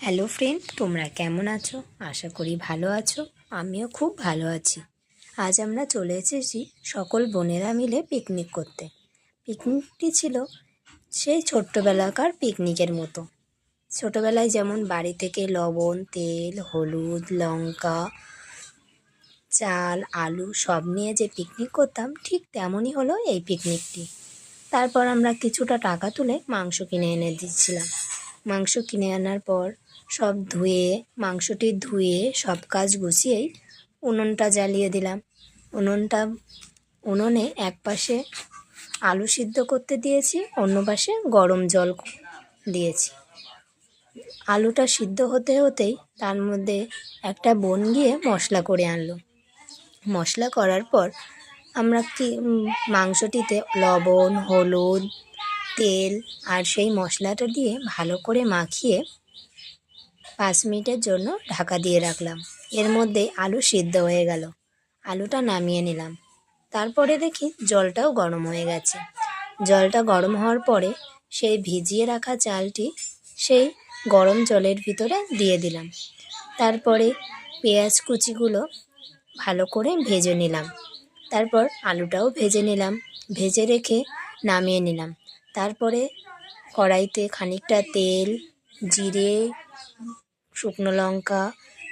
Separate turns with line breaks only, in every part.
Hello friend তোমরা কেমন আছো? আশা করি ভালো আছো। আমিও খুব ভালো আছি। আজ আমরা চলে এসেছি সকল বোনেরা মিলে পিকনিক করতে। পিকনিকটি ছিল সেই ছোট্টবেলাকার পিকনিকের মতো। ছোটোবেলায় যেমন বাড়ি থেকে লবণ, তেল, হলুদ, লঙ্কা, চাল, আলু সব নিয়ে যে পিকনিক করতাম, ঠিক তেমনই হলো এই পিকনিকটি তারপর আমরা কিছুটা টাকা তুলে মাংস কিনে এনে দিচ্ছিলাম মাংস কিনে আনার পর সব ধুয়ে, মাংসটি ধুয়ে সব কাজ গুছিয়েই উনুনটা জ্বালিয়ে দিলাম। উনুনটা, উনুনে এক পাশে আলু সিদ্ধ করতে দিয়েছি, অন্য পাশে গরম জল দিয়েছি। আলুটা সিদ্ধ হতে হতেই তার মধ্যে একটা বোন গিয়ে মশলা করে আনলো। মশলা করার পর আমরা কি মাংসটিতে লবণ, হলুদ, তেল আর সেই মশলাটা দিয়ে ভালো করে মাখিয়ে পাঁচ মিনিটের জন্য ঢাকা দিয়ে রাখলাম। এর মধ্যে আলু সিদ্ধ হয়ে গেল। আলুটা নামিয়ে নিলাম। তারপরে দেখি জলটাও গরম হয়ে গেছে। জলটা গরম হওয়ার পরে সেই ভিজিয়ে রাখা চালটি সেই গরম জলের ভিতরে দিয়ে দিলাম। তারপরে পেঁয়াজ কুচিগুলো ভালো করে ভেজে নিলাম। তারপর আলুটাও ভেজে নিলাম। ভেজে রেখে নামিয়ে নিলাম। তারপরে কড়াইতে খানিকটা তেল, জিরে শুকনো লঙ্কা,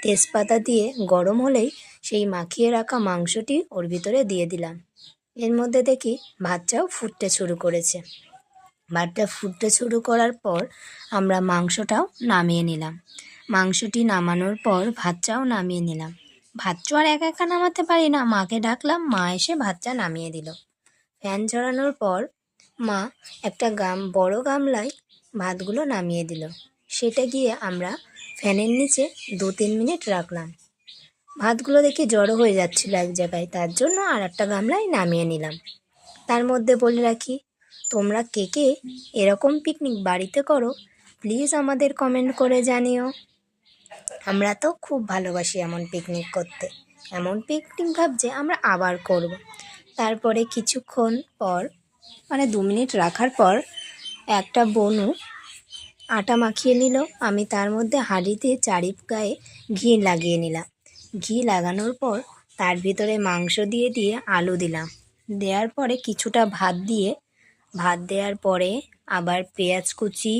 তেজপাতা দিয়ে গরম হলেই সেই মাখিয়ে রাখা মাংসটি ওর ভিতরে দিয়ে দিলাম। এর মধ্যে দেখি ভাতটাও ফুটতে শুরু করেছে। ভাতটা ফুটতে শুরু করার পর আমরা মাংসটাও নামিয়ে নিলাম। মাংসটি নামানোর পর ভাতটাও নামিয়ে নিলাম। ভাতটা আর একা একা নামাতে পারি না, মাকে ডাকলাম, মা এসে ভাতটা নামিয়ে দিল। ফ্যান ঝরানোর পর মা একটা গাম, বড় গামলায় ভাতগুলো নামিয়ে দিল। সেটা গিয়ে আমরা ফ্যানের নিচে দু তিন মিনিট রাখলাম। ভাতগুলো দেখে জড়ো হয়ে যাচ্ছিল এক জায়গায়, তার জন্য আর একটা গামলায় নামিয়ে নিলাম। তার মধ্যে বলে রাখি, তোমরা কে কে এরকম পিকনিক বাড়িতে করো প্লিজ আমাদের কমেন্ট করে জানিও। আমরা তো খুব ভালোবাসি এমন পিকনিক করতে। এমন পিকনিক ভাবছে আমরা আবার করব। তারপরে কিছুক্ষণ পর মানে দু মিনিট রাখার পর, একটা বনু আটা মাখিয়ে নিল। আমি তার মধ্যে হাঁড়িতে চারি গায়ে ঘি লাগিয়ে নিলাম। ঘি লাগানোর পর তার ভিতরে মাংস দিয়ে দিয়ে আলু দিলাম। দেওয়ার পরে কিছুটা ভাত দিয়ে, ভাত দেওয়ার পরে আবার পেঁয়াজ কুচি,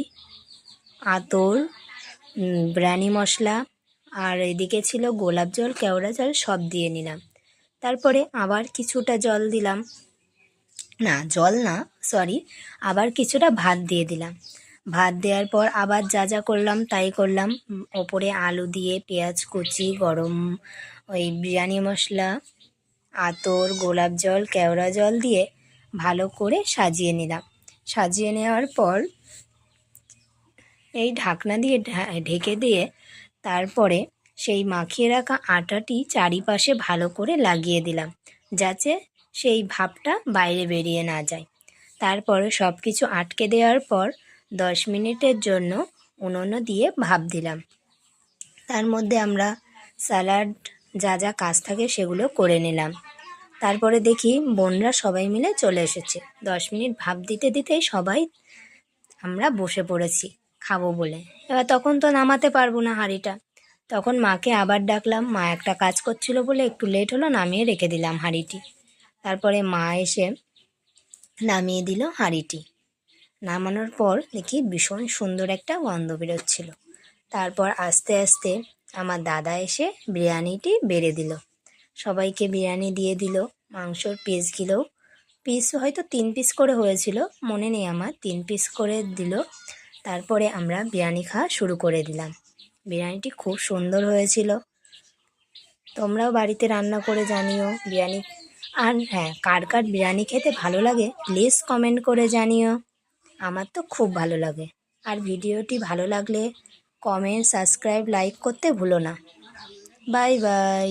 আতর ব্রানি মশলা আর এদিকে ছিল গোলাপ জল, কেওড়া জল সব দিয়ে নিলাম। তারপরে আবার কিছুটা জল দিলাম। না, জল না সরি আবার কিছুটা ভাত দিয়ে দিলাম। ভাত দেওয়ার পর আবার যা যা করলাম তাই করলাম। ওপরে আলু দিয়ে পেঁয়াজ কুচি, গরম ওই বিরিয়ানি মশলা, আতর, গোলাপ জল, কেওড়া জল দিয়ে ভালো করে সাজিয়ে নিলাম। সাজিয়ে নেওয়ার পর এই ঢাকনা দিয়ে ঢেকে দিয়ে তারপরে সেই মাখিয়ে রাখা আটাটি চারিপাশে ভালো করে লাগিয়ে দিলাম, যাতে সেই ভাবটা বাইরে বেরিয়ে না যায়। তারপরে সব কিছু আটকে দেওয়ার পর দশ মিনিটের জন্য উনুন দিয়ে ভাপ দিলাম। তার মধ্যে আমরা স্যালাড, যা যা কাজ থাকে সেগুলো করে নিলাম। তারপরে দেখি বোনরা সবাই মিলে চলে এসেছে। দশ মিনিট ভাপ দিতে দিতেই সবাই আমরা বসে পড়েছি, খাব বলে। এবার তখন তো নামাতে পারব না হাঁড়িটা। তখন মাকে আবার ডাকলাম, মা, একটা কাজ করছিল বলে একটু লেট হলো, নামিয়ে রেখে দিলাম হাঁড়িটি। তারপরে মা এসে নামিয়ে দিল হাঁড়িটি। নামানোর পর দেখি ভীষণ সুন্দর একটা গন্ধ বেরোচ্ছিল। তারপর আস্তে আস্তে আমার দাদা এসে বিরিয়ানিটি বেড়ে দিল। সবাইকে বিরিয়ানি দিয়ে দিল, মাংসর পিসগুলো পিস হয়তো তিন পিস করে হয়েছিল, মনে নেই আমার। তিন পিস করে দিল। তারপরে আমরা বিরিয়ানি খাওয়া শুরু করে দিলাম। বিরিয়ানিটি খুব সুন্দর হয়েছিল। তোমরাও বাড়িতে রান্না করে জানিও বিরিয়ানি। আর হ্যাঁ কার কার বিরিয়ানি খেতে ভালো লাগে প্লিজ কমেন্ট করে জানিও। আমার তো খুব ভালো লাগে। আর ভিডিওটি ভালো লাগলে কমেন্ট সাবস্ক্রাইব লাইক করতে ভুলো না। Bye bye